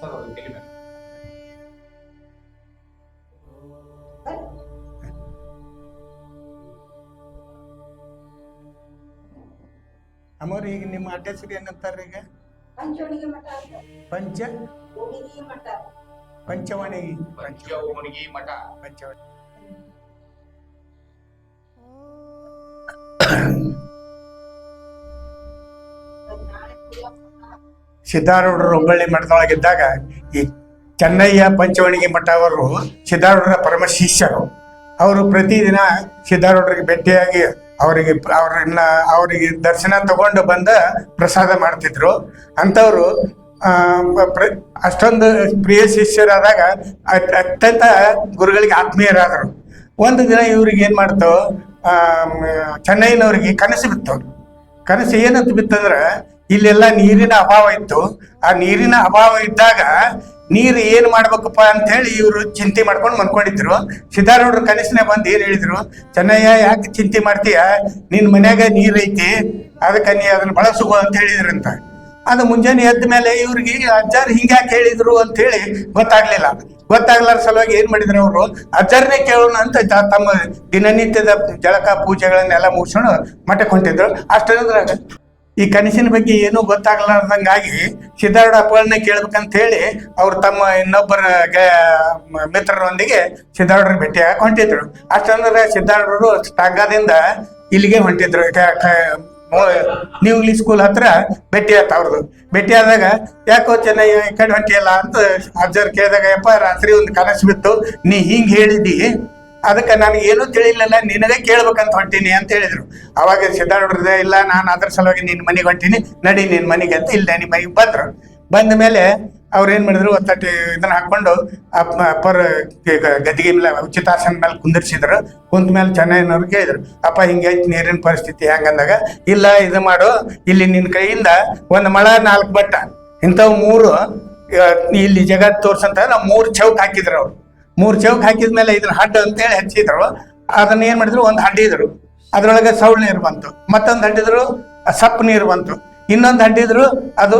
ಪ್ರಸಾದ್ ಅವ್ರಿಗೆ. ಅಮ್ಮವ್ರು ಈಗ ನಿಮ್ಮ ಅಡ್ರೆಸ್ಗೆ ಏನಂತಾರೆ ಈಗ? ಪಂಚವಣಿಗೆ ಮಠ. ಪಂಚ? ಪಂಚವಾಣಿ ಮಠ. ಪಂಚವಣಿ. ಪಂಚವರ್ಮಣಿಗೆ ಮಠ. ಪಂಚವಣಿ. ಸಿದ್ಧಾರೂಢರು ಹುಬ್ಬಳ್ಳಿ ಮಠದೊಳಗಿದ್ದಾಗ ಈ ಚೆನ್ನಯ್ಯ ಪಂಚವಣಿಗೆ ಮಠ ಅವರು ಸಿದ್ಧಾರೂಢರ ಪರಮ ಶಿಷ್ಯರು. ಅವರು ಪ್ರತಿದಿನ ಸಿದ್ಧಾರೂಢರಿಗೆ ಭೇಟಿಯಾಗಿ ಅವರಿಗೆ ಅವರನ್ನ, ಅವರಿಗೆ ದರ್ಶನ ತಗೊಂಡು ಬಂದ ಪ್ರಸಾದ ಮಾಡ್ತಿದ್ರು. ಅಂಥವ್ರು ಅಷ್ಟೊಂದು ಪ್ರಿಯ ಶಿಷ್ಯರಾದಾಗ ಅತ್- ಅತ್ಯಂತ ಗುರುಗಳಿಗೆ ಆತ್ಮೀಯರಾದರು. ಒಂದು ದಿನ ಇವ್ರಿಗೆ ಏನು ಮಾಡ್ತು ಚೆನ್ನೈನವ್ರಿಗೆ ಕನಸು ಬಿತ್ತು. ಕನಸು ಏನಂತ ಬಿತ್ತಂದ್ರೆ ಇಲ್ಲೆಲ್ಲ ನೀರಿನ ಅಭಾವ ಇತ್ತು. ಆ ನೀರಿನ ಅಭಾವ ಇದ್ದಾಗ ನೀರು ಏನು ಮಾಡ್ಬೇಕಪ್ಪ ಅಂತ ಹೇಳಿ ಇವರು ಚಿಂತೆ ಮಾಡ್ಕೊಂಡು ಮನ್ಕೊಂಡಿದ್ರು ಸಿದ್ಧಾರೂಢರು ಕನಸಿನ ಬಂದು ಏನು ಹೇಳಿದ್ರು? ಚೆನ್ನಯ್ಯ, ಯಾಕೆ ಚಿಂತೆ ಮಾಡ್ತೀಯ? ನಿನ್ನ ಮನ್ಯಾಗ ನೀರ್ ಐತಿ ಅದಕ್ಕೆ ನೀ ಅದನ್ನ ಬಳಸುವ ಅಂತ ಹೇಳಿದ್ರಂತ. ಅದು ಮುಂಜಾನೆ ಎದ್ದ ಮೇಲೆ ಇವ್ರಿಗೆ ಅಜ್ಜಾರ್ ಹಿಂಗ್ಯಾಕೆ ಹೇಳಿದ್ರು ಅಂತ ಹೇಳಿ ಗೊತ್ತಾಗ್ಲಿಲ್ಲ. ಗೊತ್ತಾಗ್ಲಾರ ಸಲುವಾಗಿ ಏನ್ ಮಾಡಿದ್ರು ಅವರು? ಅಜ್ಜಾರನೇ ಕೇಳೋಣ ಅಂತ ತಮ್ಮ ದಿನನಿತ್ಯದ ಜಳಕ ಪೂಜೆಗಳನ್ನೆಲ್ಲ ಮುಗಿಸ್ಕೊಂಡು ಮಠಕ್ಕೆ ಹೊಂಟಿದ್ರು. ಅಷ್ಟರದ್ರಾಗ ಈ ಕನಸಿನ ಬಗ್ಗೆ ಏನೂ ಗೊತ್ತಾಗಲಾರ್ದಂಗಾಗಿ ಸಿದ್ಧಾರ್ಥ ಅಪ್ಪಗಳನ್ನ ಕೇಳ್ಬೇಕಂತ ಹೇಳಿ ಅವ್ರು ತಮ್ಮ ಇನ್ನೊಬ್ಬರ ಮಿತ್ರರೊಂದಿಗೆ ಸಿದ್ಧಾರೂಢರ ಭೇಟಿಯಾಗಿ ಹೊಂಟಿದ್ರು. ಅಷ್ಟಂದ್ರೆ ಸಿದ್ಧಾರೂಢರು ಟಾಗಾದಿಂದ ಇಲ್ಲಿಗೆ ಹೊಂಟಿದ್ರು. ನ್ಯೂ ಇಂಗ್ಲಿಷ್ ಸ್ಕೂಲ್ ಹತ್ರ ಭೇಟಿ ಆಯ್ತು ಅವ್ರದ್ದು ಭೇಟಿ ಆದಾಗ, ಯಾಕೋ ಚೆನ್ನಾಗಿ ಈ ಕಡೆ ಹೊಂಟಿಯಲ್ಲ? ಅಂತ ಅಜ್ಜರ್ ಕೇಳಿದಾಗ, ಯಪ್ಪ, ರಾತ್ರಿ ಒಂದು ಕನಸು ಬಿತ್ತು. ನೀ ಹಿಂಗ್ ಹೇಳಿದಿ. ಅದಕ್ಕೆ ನನಗೆ ಏನೂ ತಿಳಿಲಿಲ್ಲ, ನಿನಗೆ ಕೇಳ್ಬೇಕಂತ ಹೊಂಟೀನಿ ಅಂತ ಹೇಳಿದ್ರು. ಅವಾಗ ಸಿದ್ಧಾರೂಢರದೇ ಇಲ್ಲ, ನಾನು ಅದ್ರ ಸಲುವಾಗಿ ನಿನ್ನ ಮನೆಗೆ ಹೊಂಟೀನಿ, ನಡಿ ನಿನ್ನ ಮನೆಗೆ ಅಂತ ಇಲ್ಲ ನಿಮ್ಮ ಮನೆಗೆ ಬಂದ್ರು. ಬಂದ ಮೇಲೆ ಅವ್ರು ಏನು ಮಾಡಿದ್ರು, ಒತ್ತಟ್ಟಿ ಇದನ್ನ ಹಾಕೊಂಡು ಅಪ್ಪ, ಅಪ್ಪರ ಗದ್ದಿಗೆ ಮೇಲೆ ಉಚಿತಾಸನ ಮೇಲೆ ಕುಂದಿರ್ಸಿದ್ರು. ಕುಂತ ಮೇಲೆ ಚೆನ್ನೈನವ್ರು ಕೇಳಿದ್ರು, ಅಪ್ಪ, ಹಿಂಗೆ ನೀರಿನ ಪರಿಸ್ಥಿತಿ ಹೆಂಗಂದಾಗ ಇಲ್ಲ, ಇದು ಮಾಡು, ಇಲ್ಲಿ ನಿನ್ನ ಕೈಯಿಂದ ಒಂದು ಮಳ, ನಾಲ್ಕು ಬಟ್ಟ, ಇಂಥವು ಮೂರು ಇಲ್ಲಿ ಜಗತ್ ತೋರ್ಸಂತ ನಾವು ಮೂರು ಚೌಕ್ ಹಾಕಿದ್ರು ಅವ್ರು. ಮೂರು ಚೌಕ್ ಹಾಕಿದ್ಮೇಲೆ ಇದನ್ನ ಹಡ್ಡು ಅಂತೇಳಿ ಹಚ್ಚಿದ್ರು. ಅದನ್ನ ಏನ್ ಮಾಡಿದ್ರು? ಒಂದು ಹಡ್ಡಿದ್ರು. ಅದ್ರೊಳಗೆ ಸೌಳ್ ನೀರು ಬಂತು. ಮತ್ತೊಂದು ಹಡ್ಡಿದ್ರು ಸಪ್ಪು ನೀರು ಬಂತು. ಇನ್ನೊಂದು ಹಡ್ಡಿದ್ರು, ಅದು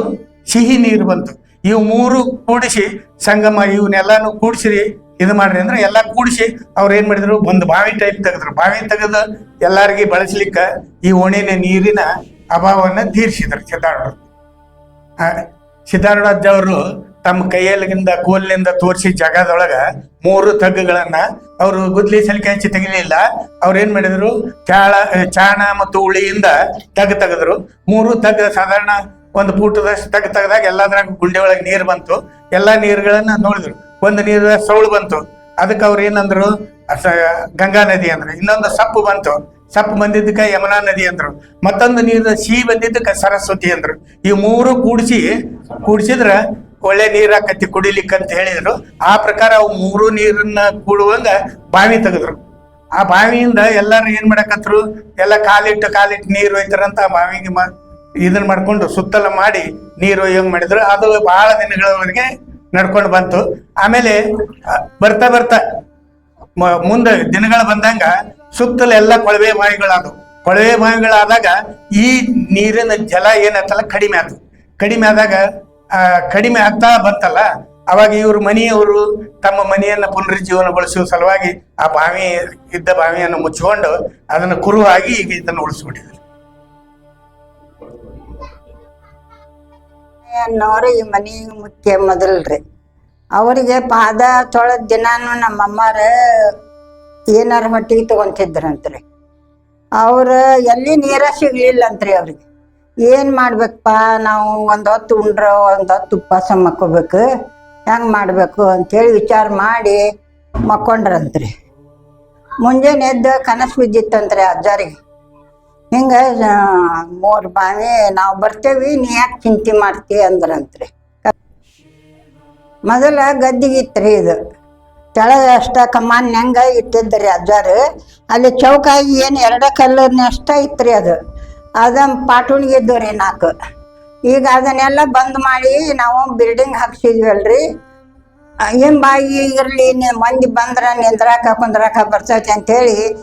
ಸಿಹಿ ನೀರು ಬಂತು. ಇವು ಮೂರು ಕೂಡಿಸಿ, ಸಂಗಮ ಇವನ್ನೆಲ್ಲಾನು ಕೂಡಿಸಿ ಇದು ಮಾಡ್ರಿ ಅಂದ್ರೆ ಎಲ್ಲ ಕೂಡಿಸಿ ಅವ್ರು ಏನ್ ಮಾಡಿದ್ರು? ಒಂದು ಬಾವಿ ಟೈಪ್ ತೆಗೆದ್ರು. ಬಾವಿ ತೆಗೆದು ಎಲ್ಲಾರಿಗೆ ಬಳಸ್ಲಿಕ್ಕೆ ಈ ಒಣಿನ ನೀರಿನ ಅಭಾವವನ್ನ ತೀರಿಸಿದ್ರು ಸಿದ್ಧಾರೂಢ ಸಿದ್ಧಾರೂಢ ಅಜ್ಜವರು ತಮ್ಮ ಕೈಯಲ್ಲಿಂದ ಕೋಲಿನಿಂದ ತೋರಿಸಿ ಜಾಗದೊಳಗ ಮೂರು ತಗ್ಗುಗಳನ್ನ ಅವರು ಗುದ್ಲಿ ಸಲಿಕೆ ಹಚ್ಚಿ ತೆಗಿಲಿಲ್ಲ. ಅವ್ರು ಏನ್ ಮಾಡಿದ್ರು? ಚಾಳ ಚಾಣ ಮತ್ತು ಉಳಿಯಿಂದ ತಗ್ ತೆಗೆದ್ರು. ಮೂರು ತಗ್ ಸಾಧಾರಣ ಒಂದು ಪೂಟದಷ್ಟು ತಗ್ ತೆಗೆದಾಗ ಎಲ್ಲದ್ರಾಗ ಗುಂಡೆ ಒಳಗೆ ನೀರು ಬಂತು. ಎಲ್ಲಾ ನೀರುಗಳನ್ನ ನೋಡಿದ್ರು. ಒಂದು ನೀರು ಸೌಳು ಬಂತು. ಅದಕ್ಕೆ ಅವ್ರು ಏನಂದ್ರು? ಗಂಗಾ ನದಿ ಅಂದ್ರು. ಇನ್ನೊಂದು ಸಪ್ಪು ಬಂತು. ಸಪ್ಪು ಬಂದಿದ್ದಕ್ಕೆ ಯಮುನಾ ನದಿ ಅಂದ್ರು. ಮತ್ತೊಂದು ನೀರು ಸಿಹಿ ಬಂದಿದ್ದಕ್ಕೆ ಸರಸ್ವತಿ ಅಂದ್ರು. ಈ ಮೂರು ಕೂಡಿಸಿ, ಕೂಡಿಸಿದ್ರ ಒಳ್ಳೆ ನೀರ್ ಆಕತಿ ಕುಡಿಲಿಕ್ಕೆ ಅಂತ ಹೇಳಿದ್ರು. ಆ ಪ್ರಕಾರ ಅವು ಮೂರು ನೀರನ್ನ ಕೂಡುವಂಗ ಬಾವಿ ತೆಗೆದ್ರು. ಆ ಬಾವಿಯಿಂದ ಎಲ್ಲಾರು ಏನ್ ಮಾಡಕತ್ರು? ಎಲ್ಲ ಕಾಲಿಟ್ಟು ಕಾಲಿಟ್ಟು ನೀರು ಒಯ್ತಾರಂತ ಆ ಬಾವಿಗೆ ಮಾ ಇದನ್ನ ಮಾಡ್ಕೊಂಡು ಸುತ್ತಲ ಮಾಡಿ ನೀರು ಒಯ್ಯಂಗ್ ಮಾಡಿದ್ರು. ಅದು ಬಹಳ ದಿನಗಳವರೆಗೆ ನಡ್ಕೊಂಡು ಬಂತು. ಆಮೇಲೆ ಬರ್ತಾ ಬರ್ತಾ ಮುಂದೆ ದಿನಗಳು ಬಂದಂಗ ಸುತ್ತಲ ಎಲ್ಲ ಕೊಳವೆ ಬಾವಿಗಳಾದವು. ಕೊಳವೆ ಬಾವಿಗಳಾದಾಗ ಈ ನೀರಿನ ಜಲ ಏನತ್ತಲ್ಲ ಕಡಿಮೆ ಆಯ್ತು ಕಡಿಮೆ ಆದಾಗ ಕಡಿಮೆ ಆಗ್ತಾ ಬಂತಲ್ಲ, ಅವಾಗ ಇವ್ರ ಮನೆಯವರು ತಮ್ಮ ಮನೆಯನ್ನ ಪುನರುಜ್ಜೀವನಗೊಳಿಸುವ ಸಲುವಾಗಿ ಆ ಬಾವಿ, ಇದ್ದ ಬಾವಿಯನ್ನು ಮುಚ್ಚಿಕೊಂಡು ಅದನ್ನು ಕುರುವಾಗಿ ಈಗ ಇದನ್ನು ಉಳಿಸ್ಬಿಟ್ಟಿದ್ರು ಅನ್ನೋರು ಈ ಮನಿ ಮುಖ್ಯ ಮೊದಲ್ರಿ. ಅವರಿಗೆ ಪಾದ ತೊಳೆದ ದಿನಾನು ನಮ್ಮ ಅಮ್ಮಾರ ಏನಾರ ಹೊಟ್ಟಿಗೆ ತಗೊಂತಿದ್ರಂತ್ರಿ. ಅವ್ರ ಎಲ್ಲಿ ನೀರ ಸಿಗ್ಲಿಲ್ಲ ಅಂತ್ರಿ ಅವ್ರಿಗೆ. ಏನ್ ಮಾಡ್ಬೇಕಪ್ಪ? ನಾವು ಒಂದ್ ಹೊತ್ತು ಉಂಡ್ರ, ಒಂದ್ ಹೊತ್ತು ಉಪವಾಸ ಮಕ್ಕೋಬೇಕು ಹೆಂಗ್ ಮಾಡ್ಬೇಕು ಅಂತೇಳಿ ವಿಚಾರ ಮಾಡಿ ಮಕ್ಕೊಂಡ್ರಂತ್ರಿ. ಮುಂಜಾನೆ ಎದ್ದು ಕನಸು ಬಿದ್ದಿತ್ತಂತ್ರಿ ಅಜ್ಜಾರಿಗೆ. ಹಿಂಗ ಮೂರ್ ಬಾವಿ ನಾವು ಬರ್ತೇವಿ, ನೀ ಯಾಕೆ ಚಿಂತೆ ಮಾಡ್ತಿ ಅಂದ್ರಂತ್ರಿ. ಮೊದಲ ಗದ್ದಿಗಿತ್ರಿ ಇದು. ಕೆಳಗೆ ಅಷ್ಟ ಕಮಾನ್ ಹೆಂಗ ಇಟ್ಟಿದ್ರಿ ಅಜ್ಜಾರು. ಅಲ್ಲಿ ಚೌಕಾಗಿ ಏನು ಎರಡ ಅಷ್ಟ ಇತ್ರಿ ಅದು. ಅದ ಪಾಟುಣಿಗೆ ಇದ್ದವ್ರಿ ನಾಲ್ಕು ಈಗ ಅದನ್ನೆಲ್ಲ ಬಂದ್ ಮಾಡಿ ನಾವು ಬಿಲ್ಡಿಂಗ್ ಹಾಕ್ಸಿದ್ವಲ್ರಿ. ಅಲ್ರಿ ಏನ್ ಬಾಯಿ ಇರ್ಲಿ ನೀ- ಮಂದಿ ಬಂದ್ರ ನಿಂದ್ರಾಕ ಕುಂದ್ರಾಕ ಬರ್ತೈತಿ ಅಂತೇಳಿ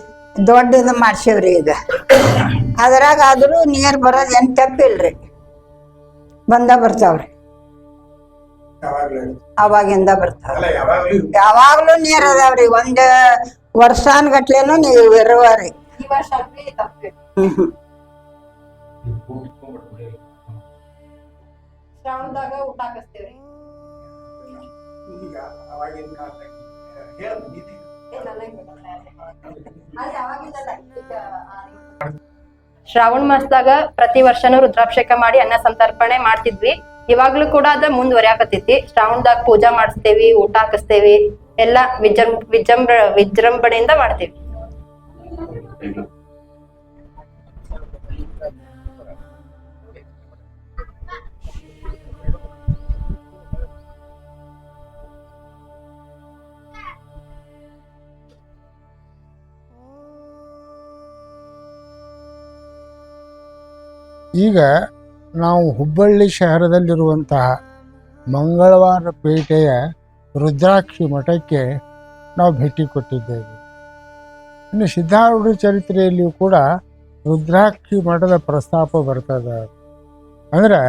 ದೊಡ್ಡದು ಮಾಡ್ಸೇವ್ರಿ ಈಗ. ಅದ್ರಾಗ ಆದ್ರೂ ನೀರ್ ಬರೋದ್ ಏನ್ ತಪ್ಪಿಲ್ರಿ. ಬಂದ ಬರ್ತಾವ್ರಿ. ಅವಾಗಿಂದ ಬರ್ತಾವ ಅಲ್ಲ ಯಾವಾಗ್ಲೂ? ನೀರ್ ಅದಾವ್ರಿ. ಒಂದ್ ವರ್ಷಾನ್ ಗಟ್ಲೆನು ನೀವ್ ಇರುವರಿ. ಹ್ಮ್. ಶ್ರಾವಣದಾಗ ಊಟ ಹಾಕಿಸ್ತೇವ್ರಿ. ಈಗ ಅವಾಗಿನ ಕಾಲದಾಗ ಹೇಳು ನೀನೇ. ಶ್ರಾವಣ ಮಾಸದಾಗ ಪ್ರತಿ ವರ್ಷನೂ ರುದ್ರಾಭಿಷೇಕ ಮಾಡಿ ಅನ್ನ ಸಂತರ್ಪಣೆ ಮಾಡ್ತಿದ್ವಿ. ಇವಾಗ್ಲೂ ಕೂಡ ಅದ ಮುಂದುವರಿಯಾಕತೈತಿ ಶ್ರಾವಣದಾಗ ಪೂಜಾ ಮಾಡಿಸ್ತೇವಿ ಊಟ ಹಾಕಿಸ್ತೇವಿ ಎಲ್ಲಾ ವಿಜೃಂ ವಿಜೃಂಭ ವಿಜೃಂಭಣೆಯಿಂದ ಮಾಡ್ತೀವಿ. ಈಗ ನಾವು ಹುಬ್ಬಳ್ಳಿ ಶಹರದಲ್ಲಿರುವಂತಹ ಮಂಗಳವಾರ ಪೇಟೆಯ ರುದ್ರಾಕ್ಷಿ ಮಠಕ್ಕೆ ನಾವು ಭೇಟಿ ಕೊಟ್ಟಿದ್ದೇವೆ. ಇನ್ನು ಸಿದ್ಧಾರೂಢ ಚರಿತ್ರೆಯಲ್ಲಿಯೂ ಕೂಡ ರುದ್ರಾಕ್ಷಿ ಮಠದ ಪ್ರಸ್ತಾಪ ಬರ್ತದೆ ಅಂದರೆ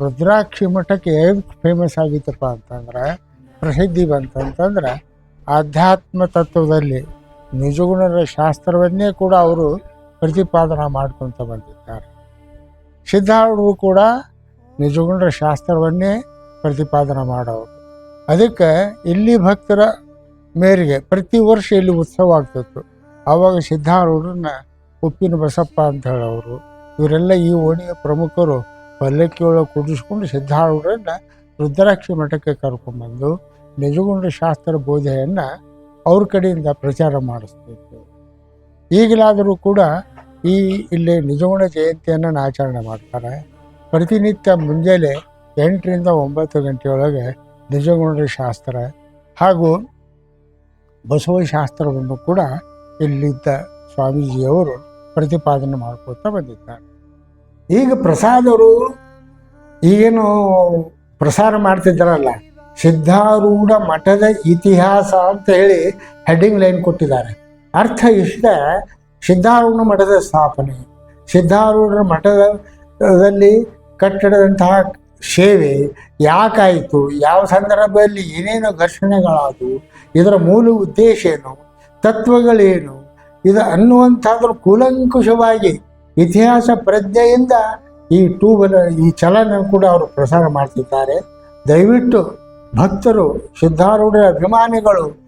ರುದ್ರಾಕ್ಷಿ ಮಠಕ್ಕೆ ಫೇಮಸ್ ಆಗಿತ್ತಪ್ಪ ಅಂತಂದ್ರೆ ಪ್ರಸಿದ್ಧಿ ಬಂತಂತಂದ್ರೆ ಆಧ್ಯಾತ್ಮ ತತ್ವದಲ್ಲಿ ನಿಜಗುಣರ ಶಾಸ್ತ್ರವನ್ನೇ ಕೂಡ ಅವರು ಪ್ರತಿಪಾದನೆ ಮಾಡ್ಕೊತ ಬಂದಿದ್ದಾರೆ. ಸಿದ್ಧಾರೂಢರು ಕೂಡ ನಿಜಗುಂಡ್ರ ಶಾಸ್ತ್ರವನ್ನೇ ಪ್ರತಿಪಾದನೆ ಮಾಡೋರು. ಅದಕ್ಕೆ ಇಲ್ಲಿ ಭಕ್ತರ ಮೇರೆಗೆ ಪ್ರತಿ ವರ್ಷ ಇಲ್ಲಿ ಉತ್ಸವ ಆಗ್ತಿತ್ತು. ಆವಾಗ ಸಿದ್ಧಾರೂಢರನ್ನ ಉಪ್ಪಿನ ಬಸಪ್ಪ ಅಂತ ಹೇಳೋರು. ಇವರೆಲ್ಲ ಈ ಓಣಿಯ ಪ್ರಮುಖರು ಪಲ್ಲಕ್ಕಿಯೊಳಗೆ ಕುಡಿಸ್ಕೊಂಡು ಸಿದ್ಧಾರೂಢರನ್ನ ರುದ್ರಾಕ್ಷಿ ಮಠಕ್ಕೆ ಕರ್ಕೊಂಡ್ಬಂದು ನಿಜಗುಂಡ್ರ ಶಾಸ್ತ್ರ ಬೋಧೆಯನ್ನು ಅವ್ರ ಕಡೆಯಿಂದ ಪ್ರಚಾರ ಮಾಡಿಸ್ತಿತ್ತು ಈಗಲಾದರೂ ಕೂಡ ಈ ಇಲ್ಲಿ ನಿಜಗುಣ ಜಯಂತಿಯನ್ನು ಆಚರಣೆ ಮಾಡ್ತಾರೆ. ಪ್ರತಿನಿತ್ಯ ಮುಂಜಾನೆ ಎಂಟರಿಂದ ಒಂಬತ್ತು ಗಂಟೆಯೊಳಗೆ ನಿಜಗುಣ ಶಾಸ್ತ್ರ ಹಾಗೂ ಬಸವ ಶಾಸ್ತ್ರವನ್ನು ಕೂಡ ಇಲ್ಲಿದ್ದ ಸ್ವಾಮೀಜಿಯವರು ಪ್ರತಿಪಾದನೆ ಮಾಡ್ಕೊಳ್ತಾ ಬಂದಿದ್ದಾರೆ. ಈಗ ಪ್ರಸಾದರು ಈಗೇನು ಪ್ರಸಾರ ಮಾಡ್ತಿದ್ದಾರಲ್ಲ, ಸಿದ್ಧಾರೂಢ ಮಠದ ಇತಿಹಾಸ ಅಂತ ಹೇಳಿ ಹೆಡ್ಡಿಂಗ್ ಲೈನ್ ಕೊಟ್ಟಿದ್ದಾರೆ. ಅರ್ಥ ಇಷ್ಟ ಸಿದ್ಧಾರೂಢ ಮಠದ ಸ್ಥಾಪನೆ. ಸಿದ್ಧಾರೂಢರ ಮಠದಲ್ಲಿ ಕಟ್ಟಡದಂತಹ ಸೇವೆ ಯಾಕಾಯಿತು? ಯಾವ ಸಂದರ್ಭದಲ್ಲಿ ಏನೇನು ಘರ್ಷಣೆಗಳಾದವು? ಇದರ ಮೂಲ ಉದ್ದೇಶ ಏನು? ತತ್ವಗಳೇನು? ಇದು ಅನ್ನುವಂಥದ್ರ ಕೂಲಂಕುಷವಾಗಿ ಇತಿಹಾಸ ಪ್ರಜ್ಞೆಯಿಂದ ಈ ಟೂಬಲ್, ಈ ಚಲನ ಕೂಡ ಅವರು ಪ್ರಸಾರ ಮಾಡ್ತಿದ್ದಾರೆ. ದಯವಿಟ್ಟು ಭಕ್ತರು, ಸಿದ್ಧಾರೂಢರ ಅಭಿಮಾನಿಗಳು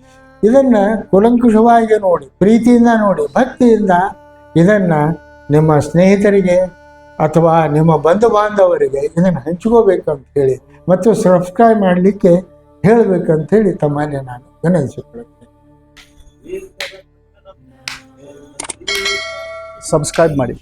ಇದನ್ನು ಕುಲಂಕುಷವಾಗಿ ನೋಡಿ, ಪ್ರೀತಿಯಿಂದ ನೋಡಿ, ಭಕ್ತಿಯಿಂದ ಇದನ್ನು ನಿಮ್ಮ ಸ್ನೇಹಿತರಿಗೆ ಅಥವಾ ನಿಮ್ಮ ಬಂಧು ಬಾಂಧವರಿಗೆ ಇದನ್ನು ಅಂತ ಹೇಳಿ ಮತ್ತು ಸಬ್ಸ್ಕ್ರೈಬ್ ಮಾಡಲಿಕ್ಕೆ ಹೇಳಬೇಕಂತ ಹೇಳಿ ತಮ್ಮನ್ನೇ ನಾನು ವಿನಂತಿಸಿಕೊಳ್ಳುತ್ತೇನೆ ಸಬ್ಸ್ಕ್ರೈಬ್ ಮಾಡಿ.